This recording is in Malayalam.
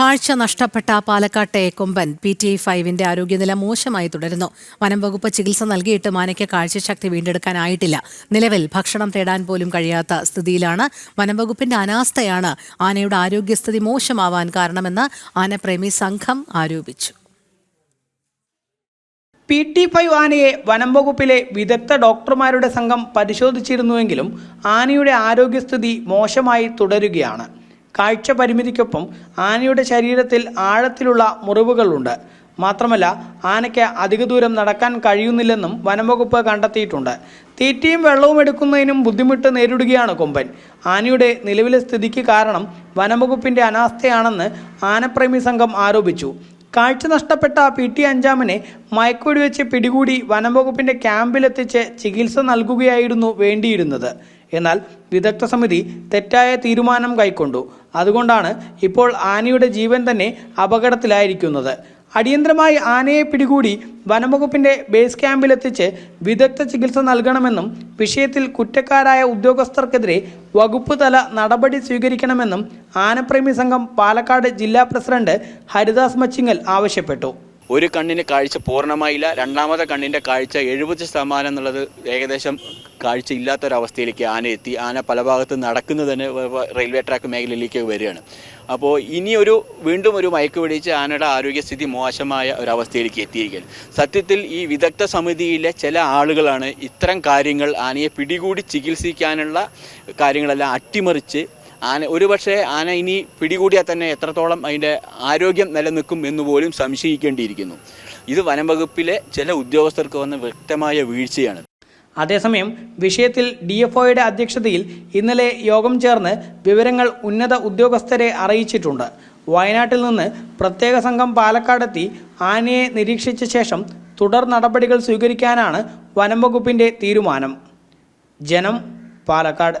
കാഴ്ച നഷ്ടപ്പെട്ട പാലക്കാട്ടെ കൊമ്പൻ പി ടി ഫൈവിന്റെ ആരോഗ്യനില മോശമായി തുടരുന്നു. വനം വകുപ്പ് ചികിത്സ നൽകിയിട്ട് ആനയ്ക്ക് കാഴ്ചശക്തി വീണ്ടെടുക്കാനായിട്ടില്ല. നിലവിൽ ഭക്ഷണം തേടാൻ പോലും കഴിയാത്ത സ്ഥിതിയിലാണ് വനം വകുപ്പിന്റെ അനാസ്ഥയാണ് ആനയുടെ ആരോഗ്യസ്ഥിതി മോശമാവാൻ കാരണമെന്ന് ആനപ്രേമി സംഘം ആരോപിച്ചു. പി ടി ഫൈവ് ആനയെ വനം വകുപ്പിലെ വിദഗ്ധ ഡോക്ടർമാരുടെ സംഘം പരിശോധിച്ചിരുന്നുവെങ്കിലും ആനയുടെ ആരോഗ്യസ്ഥിതി മോശമായി തുടരുകയാണ്. കാഴ്ച പരിമിതിക്കൊപ്പം ആനയുടെ ശരീരത്തിൽ ആഴത്തിലുള്ള മുറിവുകളുണ്ട്. മാത്രമല്ല ആനയ്ക്ക് അധിക ദൂരം നടക്കാൻ കഴിയുന്നില്ലെന്നും വനംവകുപ്പ് കണ്ടെത്തിയിട്ടുണ്ട്. തീറ്റയും വെള്ളവും എടുക്കുന്നതിനും ബുദ്ധിമുട്ട് നേരിടുകയാണ് കൊമ്പൻ. ആനയുടെ നിലവിലെ സ്ഥിതിക്ക് കാരണം വനംവകുപ്പിന്റെ അനാസ്ഥയാണെന്ന് ആനപ്രേമി സംഘം ആരോപിച്ചു. കാഴ്ച നഷ്ടപ്പെട്ട പി ടി അഞ്ചാമിനെ മയക്കുവെടിവെച്ച് പിടികൂടി വനംവകുപ്പിന്റെ ക്യാമ്പിലെത്തിച്ച് ചികിത്സ നൽകുകയായിരുന്നു വേണ്ടിയിരുന്നത്. എന്നാൽ വിദഗ്ധ സമിതി തെറ്റായ തീരുമാനം കൈക്കൊണ്ടു. അതുകൊണ്ടാണ് ഇപ്പോൾ ആനയുടെ ജീവൻ തന്നെ അപകടത്തിലായിരിക്കുന്നത്. അടിയന്തരമായി ആനയെ പിടികൂടി വനംവകുപ്പിന്റെ ബേസ് ക്യാമ്പിലെത്തിച്ച് വിദഗ്ധ ചികിത്സ നൽകണമെന്നും വിഷയത്തിൽ കുറ്റക്കാരായ ഉദ്യോഗസ്ഥർക്കെതിരെ വകുപ്പ് തല നടപടി സ്വീകരിക്കണമെന്നും ആനപ്രേമി സംഘം പാലക്കാട് ജില്ലാ പ്രസിഡന്റ് ഹരിദാസ് മച്ചിങ്ങൽ ആവശ്യപ്പെട്ടു. ഒരു കണ്ണിന് കാഴ്ച പൂർണമായില്ല. രണ്ടാമത്തെ കണ്ണിന്റെ കാഴ്ച എഴുപത് ശതമാനം എന്നുള്ളത് ഏകദേശം കാഴ്ച ഒരവസ്ഥയിലേക്ക് ആന എത്തി. ആന പല ഭാഗത്ത് നടക്കുന്നത് തന്നെ റെയിൽവേ ട്രാക്ക് മേഖലയിലേക്ക് വരികയാണ്. അപ്പോൾ ഇനിയൊരു വീണ്ടും ഒരു മയക്ക് പിടിച്ച് ആനയുടെ ആരോഗ്യസ്ഥിതി മോശമായ ഒരവസ്ഥയിലേക്ക് എത്തിയിരിക്കുകയാണ്. സത്യത്തിൽ ഈ വിദഗ്ധ സമിതിയിലെ ചില ആളുകളാണ് ഇത്തരം കാര്യങ്ങൾ ആനയെ പിടികൂടി ചികിത്സിക്കാനുള്ള കാര്യങ്ങളെല്ലാം അട്ടിമറിച്ച് ആന ഒരുപക്ഷെ ആന ഇനി പിടികൂടിയാൽ തന്നെ എത്രത്തോളം അതിന്റെ ആരോഗ്യം നിലനിൽക്കും എന്ന് പോലും സംശയിക്കേണ്ടിയിരിക്കുന്നു. ഇത് വനംവകുപ്പിലെ ചില ഉദ്യോഗസ്ഥർക്ക് വന്ന വ്യക്തമായ വീഴ്ചയാണ്. അതേസമയം വിഷയത്തിൽ ഡി എഫ് ഒയുടെ അധ്യക്ഷതയിൽ ഇന്നലെ യോഗം ചേർന്ന് വിവരങ്ങൾ ഉന്നത ഉദ്യോഗസ്ഥരെ അറിയിച്ചിട്ടുണ്ട്. വയനാട്ടിൽ നിന്ന് പ്രത്യേക സംഘം പാലക്കാടെത്തി ആനയെ നിരീക്ഷിച്ച ശേഷം തുടർ നടപടികൾ സ്വീകരിക്കാനാണ് വനം വകുപ്പിന്റെ തീരുമാനം. ജനം പാലക്കാട്.